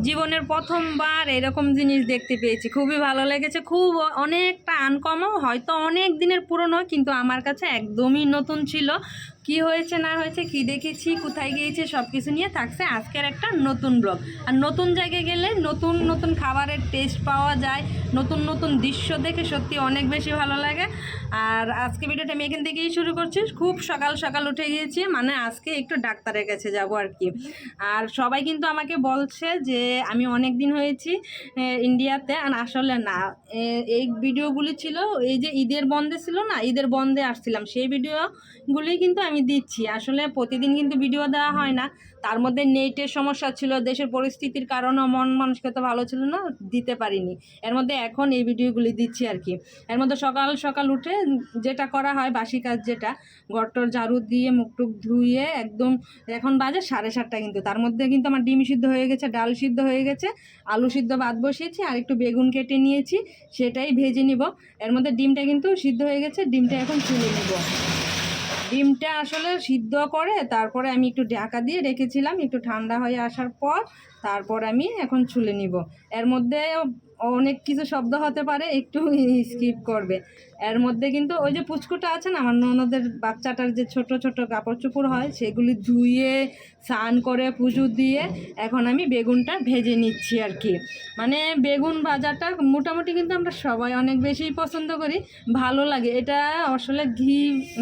জীবনের প্রথমবার এরকম জিনিস দেখতে পেয়েছি। খুবই ভালো লেগেছে। খুব অনেকটা আনকমও হয়তো অনেক দিনের পুরনো, কিন্তু আমার কাছে একদমই নতুন ছিল। কি হয়েছে, না হয়েছে, কি দেখেছি, কোথায় গিয়েছি সব কিছু নিয়ে থাকছে আজকের একটা নতুন ব্লগ। আর নতুন জায়গায় গেলে নতুন নতুন খাবারের টেস্ট পাওয়া যায়, নতুন নতুন দৃশ্য দেখে সত্যি অনেক বেশি ভালো লাগে। আর আজকে ভিডিওটা আমি এখান থেকেই শুরু করছি। খুব সকাল সকাল উঠে গিয়েছি মানে আজকে একটু ডাক্তারের কাছে যাব আর কি। আর সবাই কিন্তু আমাকে বলছে যে, আমি অনেক দিন হয়েছি ইন্ডিয়াতে, আর আসলে না। এই ভিডিওগুলি ছিল, এই যে ঈদের বন্ধে ছিল না, ঈদের বন্ধে আসছিলাম। সেই ভিডিওগুলি কিন্তু আমি দিচ্ছি। আসলে প্রতিদিন কিন্তু ভিডিও দেওয়া হয় না। তার মধ্যে নেটের সমস্যা ছিল, দেশের পরিস্থিতির কারণে মন মানসিকতা ভালো ছিল না, দিতে পারিনি। এর মধ্যে এখন এই ভিডিওগুলি দিচ্ছি আর কি। এর মধ্যে সকাল সকাল উঠে যেটা করা হয়, বাসি কাজ যেটা, ঘরটর ঝাড়ু দিয়ে মুখটুক ধুয়ে একদম এখন বাজে সাড়ে সাতটা কিন্তু। তার মধ্যে কিন্তু আমার ডিম সিদ্ধ হয়ে গেছে, ডাল সিদ্ধ হয়ে গেছে, আলু সিদ্ধ ভাত বসিয়েছি, আর একটু বেগুন কেটে নিয়েছি, সেটাই ভেজে নিব। এর মধ্যে ডিমটা কিন্তু সিদ্ধ হয়ে গেছে, ডিমটা এখন চুলে নিব। ডিমটা আসলে সিদ্ধ করে, তারপরে আমি একটু ঢাকা দিয়ে রেখেছিলাম, একটু ঠান্ডা হয়ে আসার পর, তারপর আমি এখন ছুলে নিব। এর মধ্যে অনেক কিছু শব্দ হতে পারে, একটু স্কিপ করবে। এর মধ্যে কিন্তু ওই যে পুচকুটা আছে না, আমার ননদের বাচ্চাটার যে ছোট ছোট কাপড় চোপড় হয়, সেগুলি ধুয়ে, স্নান করে, পুজো দিয়ে এখন আমি বেগুনটা ভেজে নিচ্ছি আর কি। মানে বেগুন ভাজাটা মোটামুটি কিন্তু আমরা সবাই অনেক বেশি পছন্দ করি, ভালো লাগে। এটা আসলে ঘি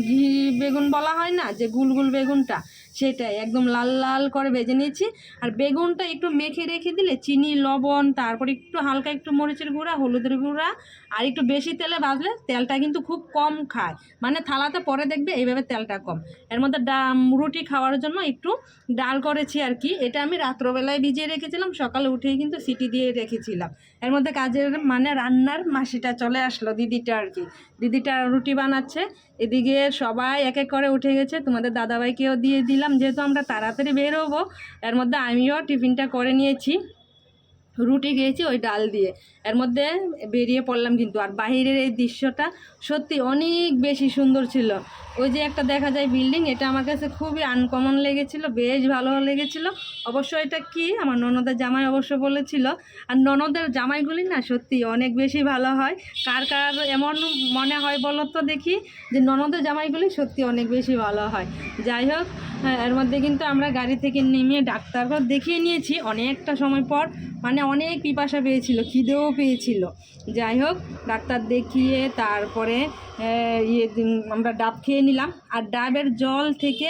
ঘি বেগুন বলা হয় না, যে গুলগুল বেগুনটা সেটাই, একদম লাল লাল করে ভেজে নিয়েছি। আর বেগুনটা একটু মেখে রেখে দিলে চিনি, লবণ, তারপর একটু হালকা একটু মরিচের গুঁড়া, হলুদের গুঁড়া আর একটু বেশি তেলে ভাজলে তেলটা কিন্তু খুব কম খায়। মানে থালাতে পরে দেখবে এইভাবে তেলটা কম। এর মধ্যে রুটি খাওয়ার জন্য একটু ডাল করেছি আর কি। এটা আমি রাত্রবেলায় ভিজিয়ে রেখেছিলাম, সকালে উঠেই কিন্তু সিটি দিয়ে রেখেছিলাম। এর মধ্যে কাজের মানে রান্নার মাসিটা চলে আসলো দিদিটা আর কি। দিদিটা রুটি বানাচ্ছে। এদিকে সবাই এক এক করে উঠে গেছে। তোমাদের দাদাভাইকেও দিয়ে দিলাম, যেহেতু আমরা তাড়াতাড়ি বের হব। এর মধ্যে আমিও টিফিনটা করে নিয়েছি। রুটি খেয়েছি ওই ডাল দিয়ে। এর মধ্যে বেরিয়ে পড়লাম কিন্তু। আর বাহিরের এই দৃশ্যটা সত্যি অনেক বেশি সুন্দর ছিল। ওই যে একটা দেখা যায় বিল্ডিং, এটা আমার কাছে খুবই আনকমন লেগেছিল, বেশ ভালো লেগেছিল। অবশ্য এটা কি? আমার ননদের জামাই অবশ্য বলেছিল। আর ননদের জামাইগুলি না সত্যি অনেক বেশি ভালো হয়। কার কার এমন মনে হয় বলো তো দেখি? যে ননদের জামাইগুলি সত্যি অনেক বেশি ভালো হয়। যাই হোক হ্যাঁ, এর মধ্যে কিন্তু আমরা গাড়ি থেকে নেমে ডাক্তারঘর দেখিয়ে নিয়েছি অনেকটা সময় পর। মানে অনেক পিপাসা পেয়েছিল খিদেও পেয়েছিল। যাই হোক ডাক্তার দেখিয়ে তারপরে ইয়ে আমরা ডাব খেয়ে নিলাম। আর ডাবের জল থেকে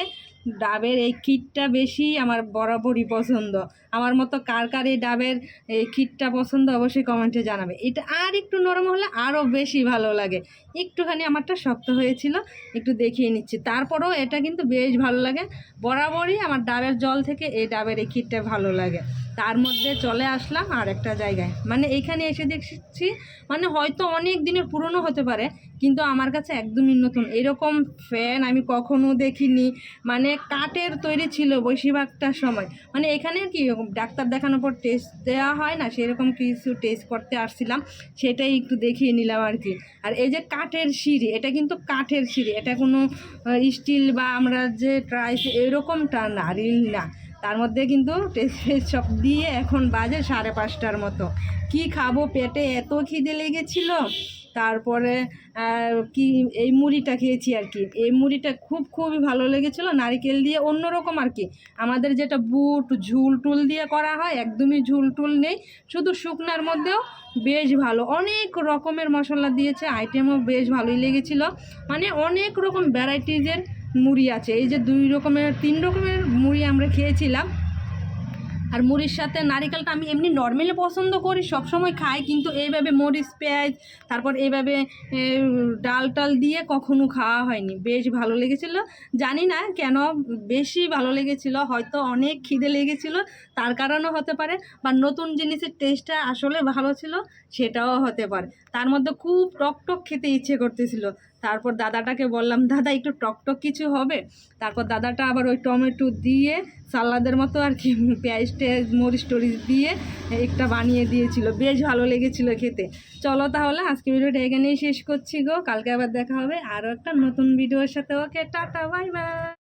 ডাবের এই ক্ষীরটা বেশি আমার বরাবরই পছন্দ। আমার মতো কার কার এই ডাবের এই ক্ষীরটা পছন্দ অবশ্যই কমেন্টে জানাবে। এটা আর একটু নরম হলে আরও বেশি ভালো লাগে। একটুখানি আমারটা শক্ত হয়েছিল, একটু দেখিয়ে নিচ্ছি। তারপরেও এটা কিন্তু বেশ ভালো লাগে। বরাবরই আমার ডাবের জল থেকে এই ডাবের এই ক্ষীরটা ভালো লাগে। তার মধ্যে চলে আসলাম আর একটা জায়গায়। মানে এইখানে এসে দেখছি মানে হয়তো অনেক দিনের পুরনো হতে পারে কিন্তু আমার কাছে একদমই নতুন। এরকম ফ্যান আমি কখনো দেখিনি। মানে কাঠের তৈরি ছিল বেশিরভাগটা সময়। মানে এখানে কি ডাক্তার দেখানোর পর টেস্ট দেওয়া হয় না? সেরকম কিছু টেস্ট করতে আসছিলাম। সেটাই একটু দেখিয়ে নিলাম আর কি। আর এই যে কাঠের সিঁড়ি, এটা কিন্তু কাঠের সিঁড়ি। এটা কোনো স্টিল বা আমরা যে ট্রাইস এরকমটা না রিল না। তার মধ্যে কিন্তু টেস্ট সব দিয়ে এখন বাজে সাড়ে পাঁচটার মতো। কি খাব পেটে? এত খিদে লেগেছিল। তারপরে কি, এই মুড়িটা খেয়েছি আর কি। এই মুড়িটা খুব খুবই ভালো লেগেছিল, নারিকেল দিয়ে অন্যরকম আর কি। আমাদের যেটা বুট, ঝুল টুল দিয়ে করা হয়, একদমই ঝুল টুল নেই, শুধু শুকনার মধ্যেও বেশ ভালো। অনেক রকমের মশলা দিয়েছে, আইটেমও বেশ ভালোই লেগেছিল। মানে অনেক রকম ভ্যারাইটিজের মুড়ি আছে। এই যে দুই রকমের, তিন রকমের মুড়ি আমরা খেয়েছিলাম। আর মুড়ির সাথে নারিকেলটা আমি এমনি নর্মালি পছন্দ করি সব সময় খাই, কিন্তু এইভাবে মরিচ, পেঁয়াজ, তারপর এইভাবে ডাল টাল দিয়ে কখনো খাওয়া হয়নি। বেশ ভালো লেগেছিল। জানি না কেন বেশি ভালো লেগেছিল, হয়তো অনেক খিদে লেগেছিল, তার কারণও হতে পারে, বা নতুন জিনিসের টেস্টটা আসলে ভালো ছিল, সেটাও হতে পারে। তার মধ্যে খুব টক টক খেতে ইচ্ছে করতেছিল। তারপর দাদাটাকে বললাম, দাদা, একটু টকটক টক কিছু হবে? তারপর দাদাটা আবার ওই টমেটো দিয়ে সালাদের মতো আর কি পেঁয়াজ টেয়াজ, মরিচ টরিচ দিয়ে একটা বানিয়ে দিয়েছিল। বেশ ভালো লেগেছিল খেতে। চলো তাহলে, আজকে ভিডিওটা এখানেই শেষ করছি গো। কালকে আবার দেখা হবে আরও একটা নতুন ভিডিওর সাথে। Okay, tata, bye bye.